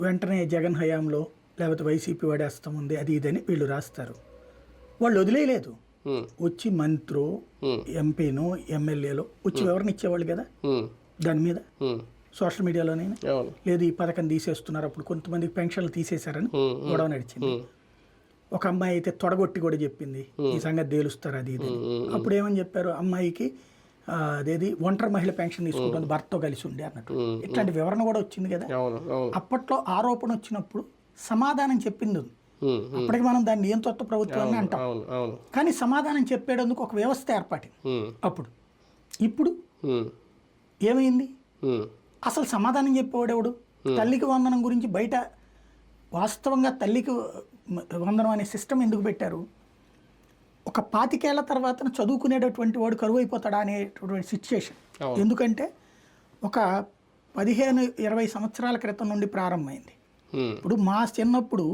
వెంటనే జగన్ హయాంలో లేకపోతే వైసీపీ వాడేస్తాం ఉంది అది ఇదని వీళ్ళు రాస్తారు. వాళ్ళు వదిలేయలేదు. వచ్చి మంత్రో ఎంపీనో ఎమ్మెల్యేలో వచ్చి వివరణ ఇచ్చేవాళ్ళు కదా? దాని మీద? సోషల్ మీడియాలోనే అవును. లేదు ఈ పథకం తీసేస్తున్నారు అప్పుడు కొంతమందికి పెన్షన్లు తీసేశారని గొడవ నడిచింది. ఒక అమ్మాయి అయితే తొడగొట్టి కూడా చెప్పింది ఈ సంగతి తేలుస్తారు అది ఇది అప్పుడు ఏమని చెప్పారు? అమ్మాయికి అదేది ఒంటరి మహిళ పెన్షన్ తీసుకుంటుంది భర్తతో కలిసి ఉండే అన్నట్టు. ఇట్లాంటి వివరణ కూడా వచ్చింది కదా? అప్పట్లో ఆరోపణ వచ్చినప్పుడు సమాధానం చెప్పింది అప్పటికి మనం దాన్ని ఏం తొత్త ప్రభుత్వం అని అంటాం. కానీ సమాధానం చెప్పేటందుకు ఒక వ్యవస్థ ఏర్పాటింది అప్పుడు. ఇప్పుడు ఏమైంది? అసలు సమాధానం చెప్పేవాడెవడు తల్లికి వందనం గురించి బయట వాస్తవంగా తల్లికి వందనం అనే సిస్టమ్ ఎందుకు పెట్టారు? ఒక పాతికేళ్ళ తర్వాత చదువుకునేటటువంటి వాడు కరువు అయిపోతాడా అనేటటువంటి సిచ్యుయేషన్. ఎందుకంటే ఒక పదిహేను ఇరవై సంవత్సరాల క్రితం నుండి ప్రారంభమైంది. ఇప్పుడు మా చిన్నప్పుడు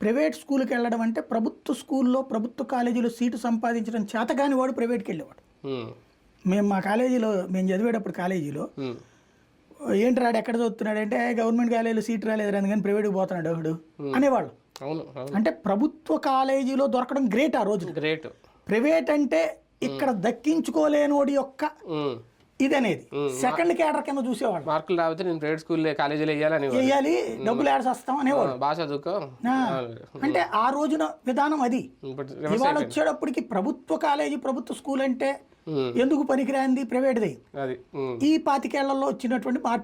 ప్రైవేట్ స్కూల్కి వెళ్ళడం అంటే ప్రభుత్వ స్కూల్లో ప్రభుత్వ కాలేజీలో సీటు సంపాదించడం చేతగాని వాడు ప్రైవేట్కి వెళ్ళేవాడు. మేము మా కాలేజీలో మేము చదివేటప్పుడు కాలేజీలో ఏంటి రాడు ఎక్కడ చదువుతున్నాడు? అంటే గవర్నమెంట్ కాలేజీలో సీట్ రాలేదు అందుకని ప్రైవేట్కి పోతున్నాడు? ఒకడు అనేవాళ్ళు. అవును అంటే ప్రభుత్వ కాలేజీలో దొరకడం గ్రేట్ ఆ రోజు గ్రేట్ ప్రైవేట్ అంటే ఇక్కడ దక్కించుకోలేనోడి యొక్క ఇది అనేది. సెకండ్ క్యాడర్ కింద చూసేవాళ్ళు. మార్కులు రాకపోతే నేను ప్రైవేట్ స్కూల్లో కాలేజీలో వేయాలని చేయాలి డబ్బులు వస్తాం ఆ, అంటే ఆ రోజున విధానం అది. ఇవాళ వచ్చేటప్పటికి ప్రభుత్వ కాలేజీ ప్రభుత్వ స్కూల్ అంటే ఎందుకు పనికిరాంది ప్రైవేట్ది? ఈ పాతికేళ్ళలో వచ్చినటువంటి మార్పు